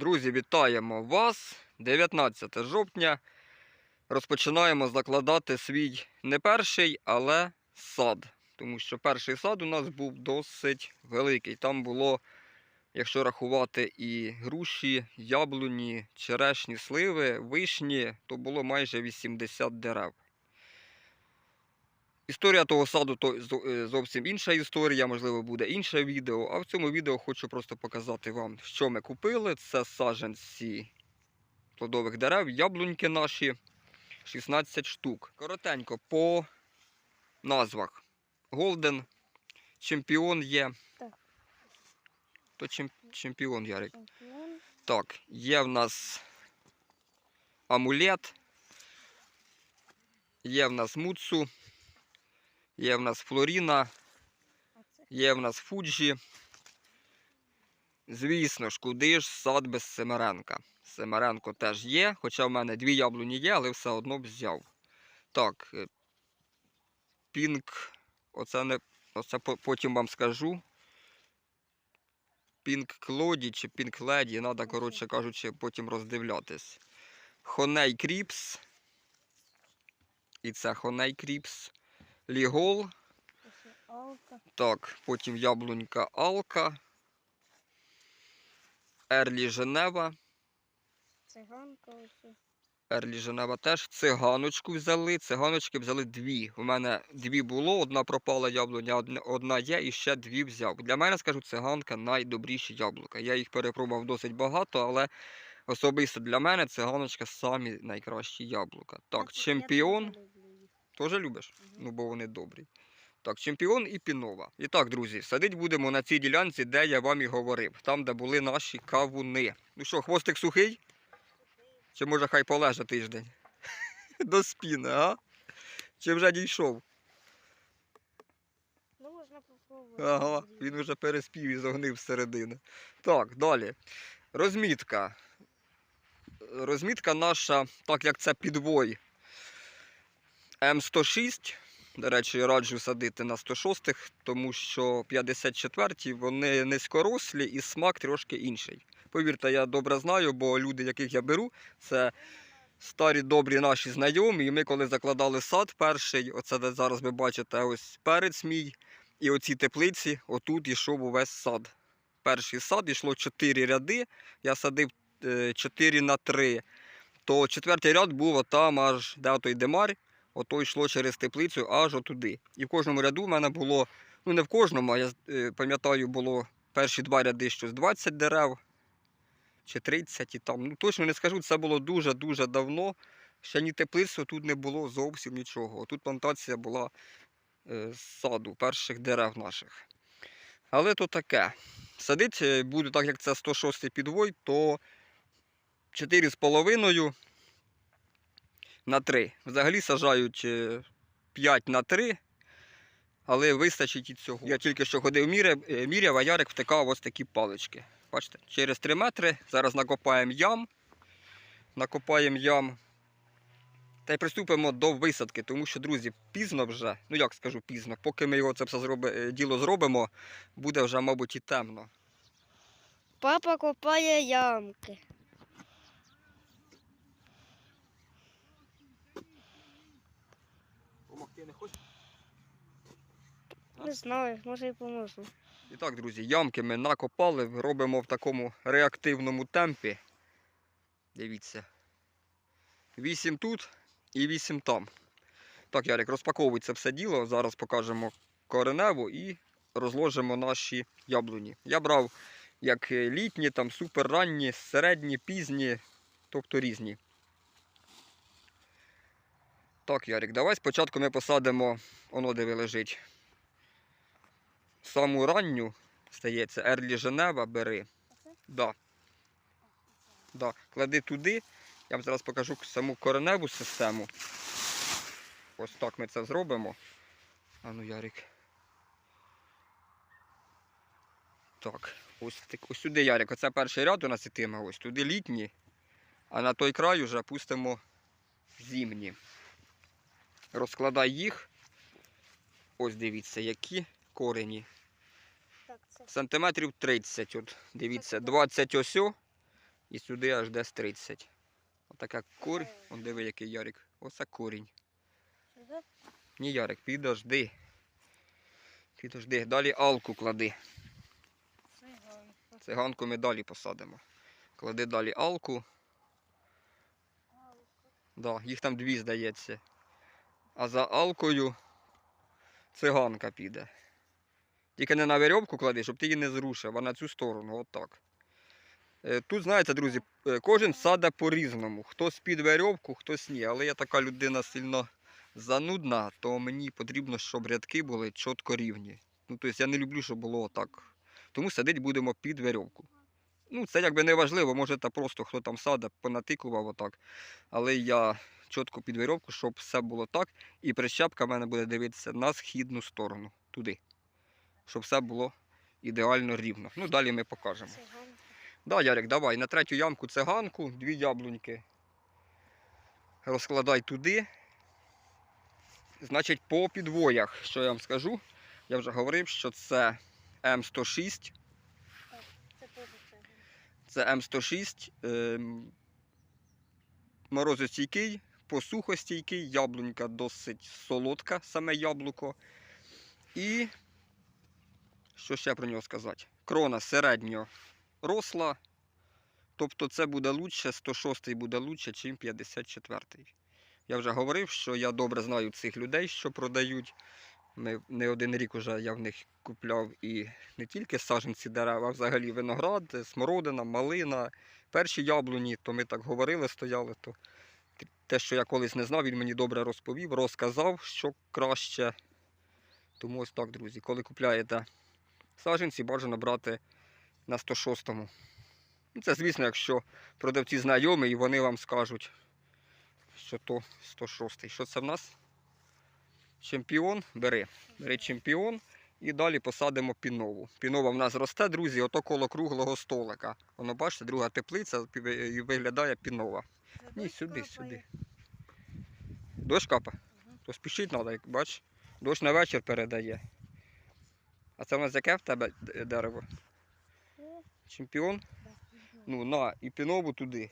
Друзі, вітаємо вас! 19 жовтня. Розпочинаємо закладати свій не перший, але сад. Тому що перший сад у нас був досить великий. Там було, якщо рахувати і груші, яблуні, черешні, сливи, вишні, то було майже 80 дерев. Історія того саду то е, зовсім інша історія, можливо, буде інше відео. А в цьому відео хочу просто показати вам, що ми купили. Це саджанці плодових дерев, яблуньки наші 16 штук. Коротенько по назвах. Голден, чемпіон є. Так. То чем- чемпіон Ярик. Чемпіон. Так, є в нас амулет, є в нас муцу, є в нас флоріна, є в нас фуджі. Звісно ж, куди ж сад без Семеренка. Семеренко теж є, хоча в мене дві яблуні є, але все одно б взяв. Так, е, пінк, оце не. Оце потім вам скажу. Пінк Клоді чи Пінк Леді, треба, коротше кажучи, потім роздивлятись. Хоней Кріпс. І це Хоней Кріпс. Лігол. Так, потім яблунька Алка. Ерлі Женева. Циганка ось. Ерлі Женева теж. Циганочку взяли. Циганочки взяли дві. У мене дві було, одна пропала яблуня, одна, є і ще дві взяв. Для мене, скажу, циганка найдобріші яблука. Я їх перепробував досить багато, але особисто для мене циганочка самі найкращі яблука. Так, чемпіон. Теж любиш? Мгм. Ну, бо вони добрі. Так, чемпіон і пінова. І так, друзі, садить будемо на цій ділянці, де я вам і говорив, там, де були наші кавуни. Ну що, хвостик сухий? Чи може хай полеже тиждень? До спіни, а? Чи вже дійшов? Ну, можна попробувати. Ага, він вже переспів і загнив зсередини. Так, далі. Розмітка. Розмітка наша, так як це підвой М106. До речі, раджу садити на 106-х, тому що 54-ті вони низькорослі і смак трошки інший. Повірте, я добре знаю, бо люди, яких я беру, це старі добрі наші знайомі. І ми, коли закладали сад перший, оце де зараз ви бачите, ось перець мій. І оці теплиці, отут йшов увесь сад. Перший сад йшло 4 ряди, я садив 4 на 3. То четвертий ряд був отам аж де той демар, ото йшло через теплицю аж отуди. І в кожному ряду в мене було, ну не в кожному, а я е, пам'ятаю, було перші два ряди щось 20 дерев чи 30 і там. Ну точно не скажу, це було дуже-дуже давно. Ще ні теплиці тут не було зовсім нічого. Тут плантація була е, з саду, перших дерев наших. Але то таке. Садить е, буду, так як це 106 підвой, то 4,5 на 3. Взагалі сажають е, 5 на 3, але вистачить і цього. Я тільки що ходив міряв, е, а Ярик втикав ось такі палички. Бачите, через 3 метри. Зараз накопаємо ям. Накопаємо ям. Та й приступимо до висадки, тому що, друзі, пізно вже, ну як скажу пізно, поки ми його це все зроби, е, діло зробимо, буде вже, мабуть, і темно. Папа копає ямки. Помогти не хочеш? Не знаю, може і поможу. І так, друзі, ямки ми накопали, робимо в такому реактивному темпі. Дивіться. 8 тут і 8 там. Так, Ярик, розпаковуй це все діло. Зараз покажемо кореневу і розложимо наші яблуні. Я брав як е, літні, там суперранні, середні, пізні, тобто різні. Так, Ярик, давай спочатку ми посадимо, воно де ви лежить. Саму ранню, стається, Ерлі Женева бери. Да. Да. Клади туди. Я вам зараз покажу саму кореневу систему. Ось так ми це зробимо. А ну, Ярик. Так, ось, так- ось сюди, Ярик, оце перший ряд у нас ітиме, ось туди літні, а на той край вже пустимо зимні. Розкладай їх. Ось дивіться, які корені. Так, це Сантиметрів 30. От, дивіться, Так, так. 20 ось, І сюди аж десь 30. Отака корінь. Он диви, який Ярик. Оце корінь. Ні, Ярик, підожди. Підожди. Далі алку клади. Циганку ми далі посадимо. Клади далі алку. Да, їх там дві, здається. А за алкою циганка піде. Тільки не на верьовку клади, щоб ти її не зрушив, а на цю сторону, отак. Е, Тут, знаєте, друзі, е, кожен саде по-різному. Хтось під верьовку, хтось ні. Але я така людина сильно занудна, то мені потрібно, щоб рядки були чітко рівні. Ну, тобто я не люблю, щоб було отак. Тому садити будемо під верьовку. Ну, це якби не важливо, може та просто хто там саде, понатикував отак. Але я чітко під верьовку, щоб все було так. І прищепка в мене буде дивитися на східну сторону, туди. Щоб все було ідеально рівно. Ну, далі ми покажемо. Да, Ярик, давай на третю ямку циганку, дві яблуньки. Розкладай туди. Значить, по підвоях, що я вам скажу, я вже говорив, що це М106. Це. Це М106. ем, Морозостійкий, посухостійкий, яблунька досить солодка, саме яблуко. І що ще про нього сказати? Крона середньо росла. Тобто це буде лучше, 106 буде лучше, ніж 54. Я вже говорив, що я добре знаю цих людей, що продають. Ми не один рік вже я в них купляв і не тільки саджанці дерев, а взагалі виноград, смородина, малина, перші яблуні, то ми так говорили, стояли. То те, що я колись не знав, він мені добре розповів, розказав, що краще. Тому ось так, друзі, коли купляєте саджанці, бажано брати на 106-му. Ну, Це, звісно, якщо продавці знайомі і вони вам скажуть, що то 106-й. Що це в нас? Чемпіон, бери. Бери чемпіон і далі посадимо пінову. Пінова в нас росте, друзі, ото коло круглого столика. Воно, бачите, друга теплиця і виглядає пінова. Ні, сюди, сюди. Дощ капа? То спішить треба, як бач. Дощ на вечір передає. А це в нас яке в тебе дерево? Чемпіон? Ну, на, і пінову туди.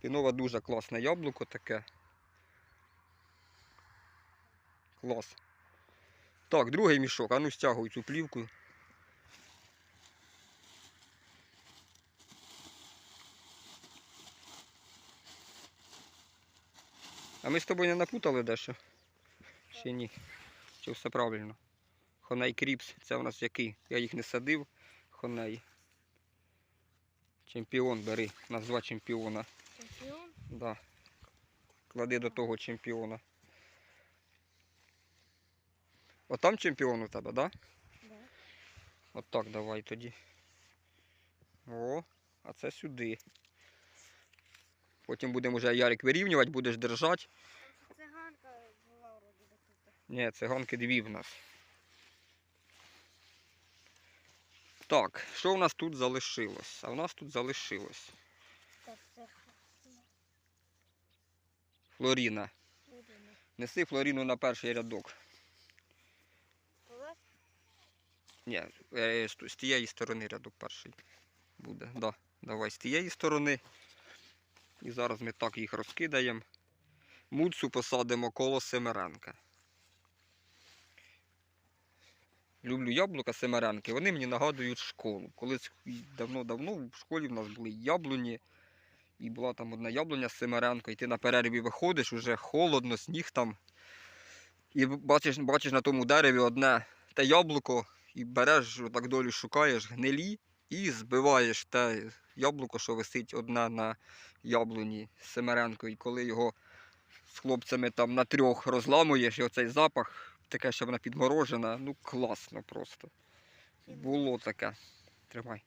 Пінова дуже класне яблуко таке. Клас. Так, другий мішок. А ну стягуй цю плівку. А ми з тобою не напутали дещо? Чи ні? Чи все правильно? Хоней Кріпс, це у нас який? Я їх не садив. Хоней. Чемпіон бери, назва чемпіона. Чемпіон? Да. Клади до того чемпіона. Отам чемпіон у тебе, да? Да. От так давай тоді. О, а це сюди. Потім будемо вже Ярик вирівнювати, будеш держати. Циганка була вроді би тут. Ні, циганки дві в нас. Так, що в нас тут залишилось? А в нас тут залишилось Флоріна. Неси Флоріну на перший рядок. Ні, е, з з тієї сторони рядок перший буде. Да, давай з тієї сторони. І зараз ми так їх розкидаємо. Муцу посадимо коло Семеренка. Люблю яблука Семеренки. Вони мені нагадують школу. Колись давно-давно в школі в нас були яблуні. І була там одна яблуня з Семеренко. І ти на перерві виходиш, уже холодно, сніг там. І бачиш, бачиш на тому дереві одне те яблуко, і береш, так долю шукаєш гнилі і збиваєш те яблуко, що висить одне на яблуні Семеренко. І коли його з хлопцями там на трьох розламуєш, і оцей запах, таке, що вона підморожена, ну класно просто. Було таке. Тримай.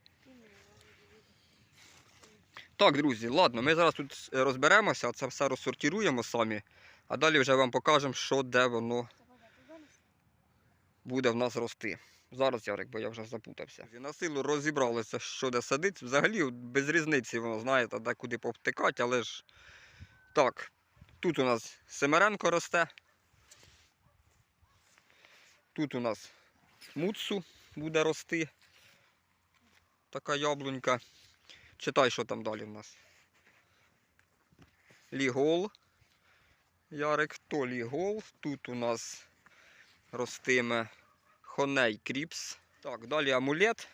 Так, друзі, ладно, ми зараз тут розберемося, це все розсортируємо самі, а далі вже вам покажемо, що де воно буде в нас рости. Зараз, Ярик, бо я вже запутався. На силу розібралися, що де садить. Взагалі без різниці воно, знаєте, де куди повтикати, але ж так, тут у нас Семеренко росте. Тут у нас муцу буде рости. Така яблунька. Читай, що там далі в нас. Лігол. Ярик, то лігол. Тут у нас ростиме хоней кріпс. Так, далі амулет.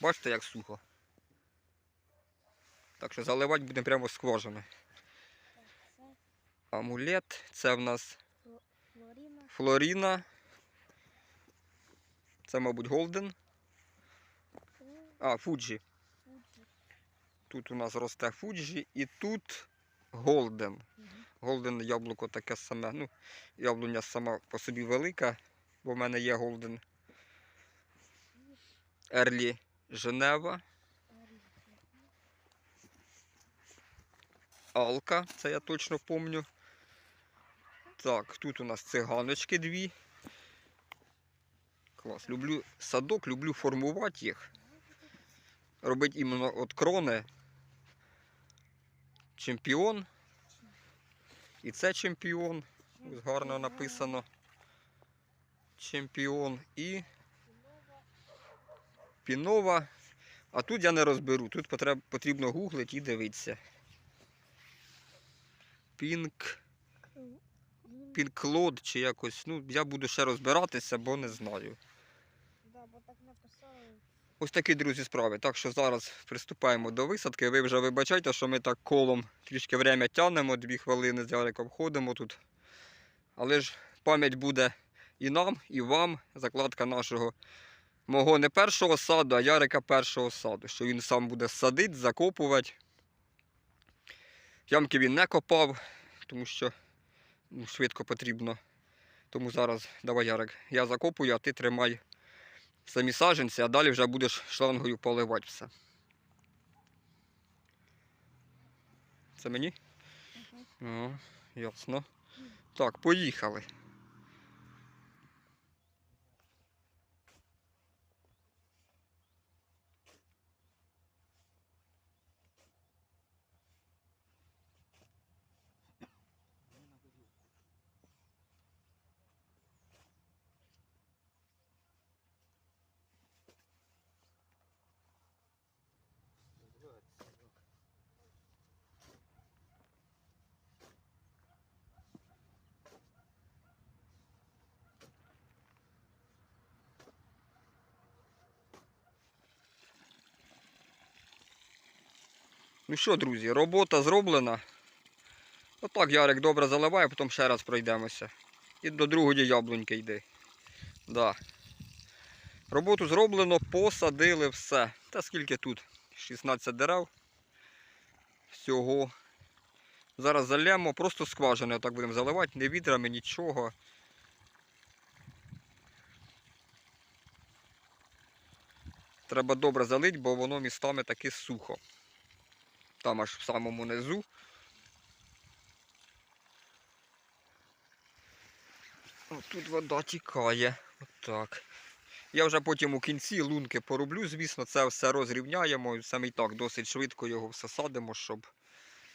Бачите, як сухо. Так що заливати будемо прямо з скважини. Амулет. Це в нас Флоріна. Це, мабуть, Голден. А. Фуджі. Тут у нас росте Фуджі і тут Голден. Голден яблуко таке саме. Ну, яблуня сама по собі велика, бо в мене є Голден. Ерлі Женева, Алка, це я точно пам'ятаю. Так, тут у нас циганочки дві. Клас. Люблю садок, люблю формувати їх. Робити іменно от крони. Чемпіон. І це чемпіон. Ось гарно написано. Чемпіон і пінова. А тут я не розберу. Тут потрібно гуглити і дивитися. Пінк, пінклод чи якось. Ну, я буду ще розбиратися, бо не знаю. Ось такі, друзі, справи. Так що зараз приступаємо до висадки. Ви вже вибачайте, що ми так колом трішки время тягнемо, дві хвилини з Яриком ходимо тут. Але ж пам'ять буде і нам, і вам. Закладка нашого мого не першого саду, а Ярика першого саду. Що він сам буде садити, закопувати. Ямки він не копав, тому що ну, швидко потрібно. Тому зараз давай, Ярик, я закопую, а ти тримай самі саджанці, а далі вже будеш шлангою поливати все. Це мені? Мгм. О, ясно. Так, поїхали. Ну що, друзі, робота зроблена. Отак Ярик добре заливає, потім ще раз пройдемося. І до другої яблуньки йди. Да. Роботу зроблено, посадили все. Та скільки тут? 16 дерев. Всього. Зараз залємо, просто скважини отак будемо заливати, не відрами, нічого. Треба добре залити, бо воно містами таки сухо. Там аж в самому низу. О, тут вода тікає. Отак. Я вже потім у кінці лунки пороблю, звісно, це все розрівняємо. Саме і так досить швидко його все садимо, щоб,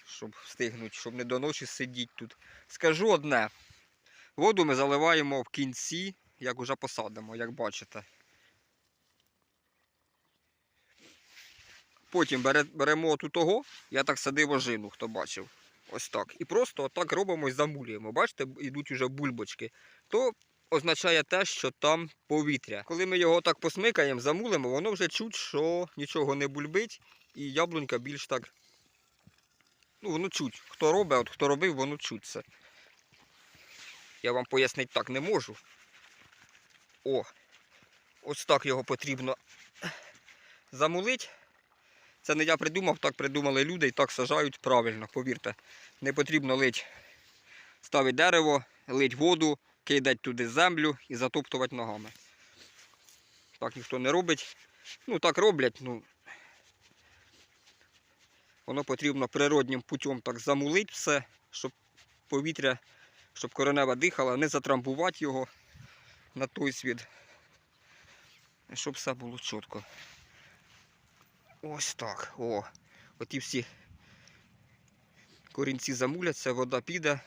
щоб встигнути, щоб не до ночі сидіти тут. Скажу одне. Воду ми заливаємо в кінці, як уже посадимо, як бачите. Потім беремо тут того, я так садив ожину, хто бачив. Ось так. І просто отак робимо і замулюємо. Бачите, йдуть уже бульбочки. То означає те, що там повітря. Коли ми його так посмикаємо, замулимо, воно вже чуть, що нічого не бульбить, і яблунька більш так. Ну, воно чуть. Хто робить, от хто робив, воно чуть це. Я вам пояснити так не можу. О, ось так його потрібно замулити. Це не я придумав, так придумали люди і так сажають правильно, повірте. Не потрібно лить, ставити дерево, лить воду, кидати туди землю і затоптувати ногами. Так ніхто не робить. Ну так роблять, ну. Воно потрібно природнім путем так замулити все, щоб повітря, щоб коренева дихала, не затрамбувати його на той світ. Щоб все було чітко. Ось так. О. Оті всі корінці замуляться, вода піде.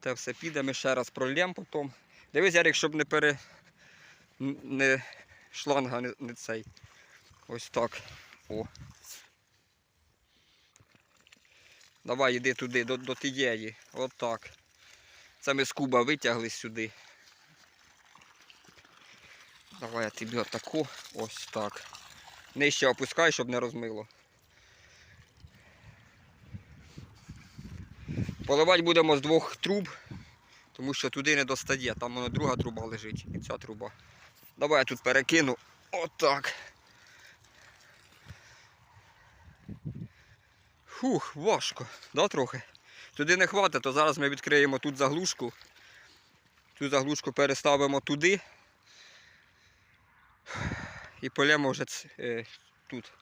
Те все піде, ми ще раз прольємо потім. Дивись, Ярик, щоб не пере. не шланга не, не цей. Ось так. О. Давай іди туди, до, до тієї. Так. Це ми з куба витягли сюди. Давай я тобі отаку. Ось так. Нижче опускай, щоб не розмило. Поливати будемо з двох труб, тому що туди не достає. Там воно друга труба лежить і ця труба. Давай я тут перекину. Отак. Фух, важко, да, трохи? Туди не хватить, то зараз ми відкриємо тут заглушку. Цю заглушку переставимо туди. І полємо вже е, тут.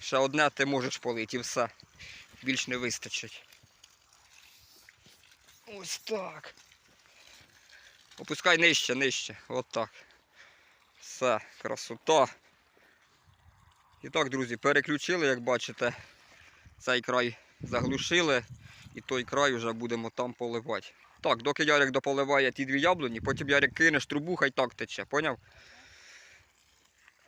Ще одне ти можеш полити і все. Більш не вистачить. Ось так. Опускай нижче, нижче. От так. Все, красота. І так, друзі, переключили, як бачите, цей край заглушили і той край вже будемо там поливати. Так, доки Ярик дополиває ті дві яблуні, потім Ярик кинеш трубу, хай так тече, поняв?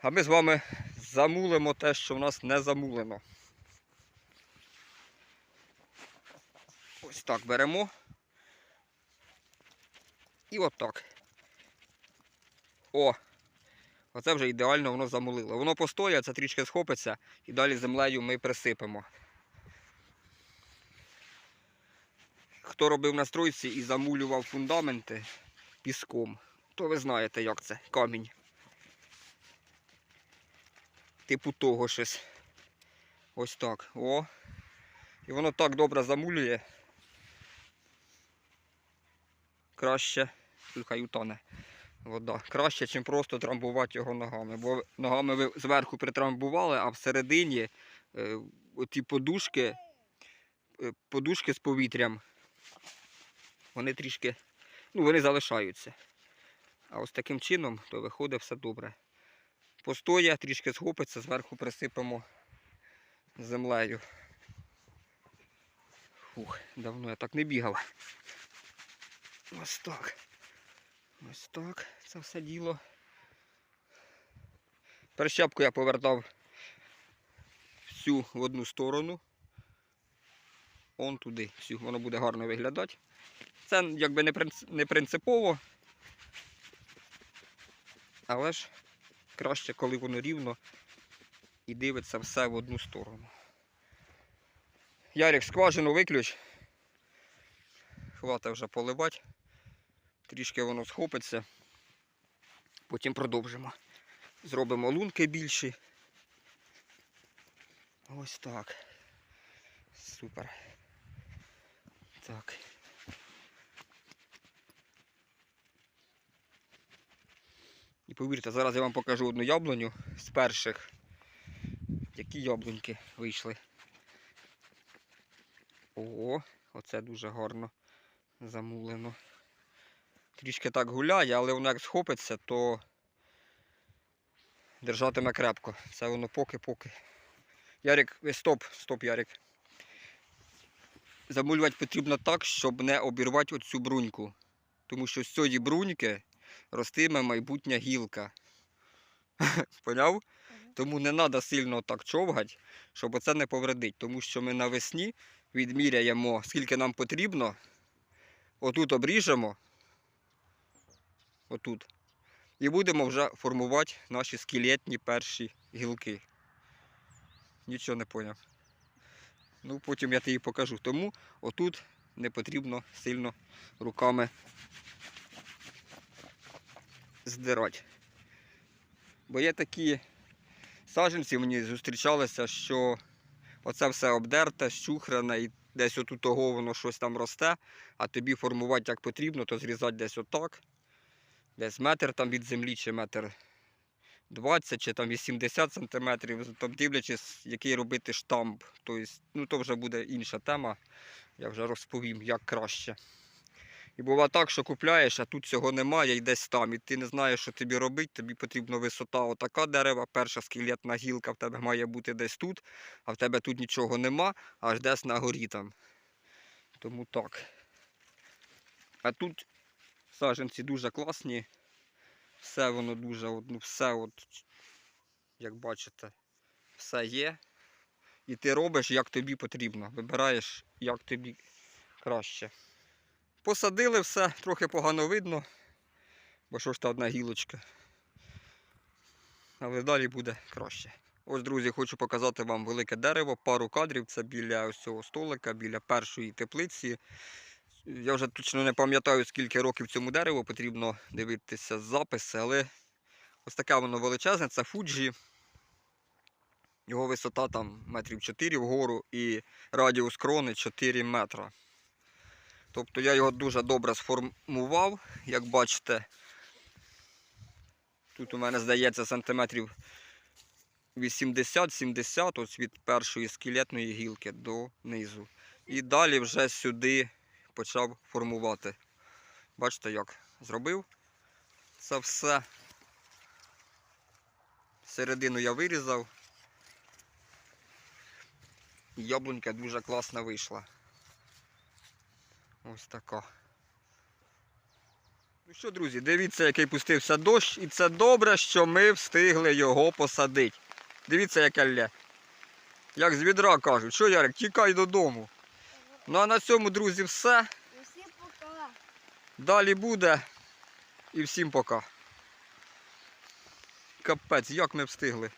А ми з вами замулимо те, що в нас не замулено. Ось так беремо. І отак. О! Оце вже ідеально воно замулило. Воно постоє, це трішки схопиться і далі землею ми присипемо. Хто робив на стройці і замулював фундаменти піском, то ви знаєте, як це камінь. Типу того щось. Ось так. О. І воно так добре замулює. Краще. Хай утоне вода. Краще, ніж просто трамбувати його ногами. Бо ногами ви зверху притрамбували, а всередині е, оті подушки, е, подушки з повітрям, вони трішки, ну вони залишаються. А ось таким чином то виходить все добре. Постоя, трішки схопиться, зверху присипемо землею. Фух, давно я так не бігав. Ось так. Ось так це все діло. Прищепку я повертав всю в одну сторону. Он туди. Всю. Воно буде гарно виглядати. Це якби не, принципово. Але ж краще, коли воно рівно і дивиться все в одну сторону. Ярик, скважину виключ. Хвата вже поливати. Трішки воно схопиться. Потім продовжимо. Зробимо лунки більші. Ось так. Супер. Так. І повірте, зараз я вам покажу одну яблуню з перших. Які яблуньки вийшли. О, оце дуже гарно замулено. Трішки так гуляє, але воно як схопиться, то держатиме крепко. Це воно поки-поки. Ярик, е, стоп, стоп, Ярик. Замулювати потрібно так, щоб не обірвати оцю бруньку. Тому що з цієї бруньки ростиме майбутня гілка. Поняв? Тому не треба сильно так човгати, щоб оце не повредить. Тому що ми навесні відміряємо, скільки нам потрібно. Отут обріжемо. Отут. І будемо вже формувати наші скелетні перші гілки. Нічого не поняв. Ну, потім я тобі покажу. Тому отут не потрібно сильно руками здирати. Бо є такі саджанці мені зустрічалися, що оце все обдерте, щухрене і десь отут того воно щось там росте, а тобі формувати як потрібно, то зрізати десь отак. Десь метр там від землі, чи метр 20, чи там 80 сантиметрів, там дивлячись, який робити штамп. Тобто, ну то вже буде інша тема. Я вже розповім, як краще. І буває так, що купляєш, а тут цього немає і десь там. І ти не знаєш, що тобі робити. Тобі потрібна висота отака дерева, перша скелетна гілка в тебе має бути десь тут, а в тебе тут нічого нема, аж десь на горі там. Тому так. А тут саджанці дуже класні. Все воно дуже, ну все, от, як бачите, все є. І ти робиш, як тобі потрібно. Вибираєш, як тобі краще. Посадили все, трохи погано видно, бо що ж та одна гілочка. Але далі буде краще. Ось, друзі, хочу показати вам велике дерево, пару кадрів. Це біля ось цього столика, біля першої теплиці. Я вже точно не пам'ятаю, скільки років цьому дереву, потрібно дивитися записи, але ось таке воно величезне, це Фуджі. Його висота там метрів 4 вгору і радіус крони 4 метра. Тобто я його дуже добре сформував, як бачите. Тут у мене здається сантиметрів 80-70 ось від першої скелетної гілки до низу. І далі вже сюди почав формувати. Бачите, як зробив це все. Середину я вирізав. Яблунька дуже класна вийшла. Ось така. Ну що, друзі, дивіться, який пустився дощ, і це добре, що ми встигли його посадити. Дивіться, яке лє. Як з відра кажуть, що Ярик, тікай додому. Ну а на цьому, друзі, все. Усім пока. Далі буде. І всім пока. Капець, як ми встигли.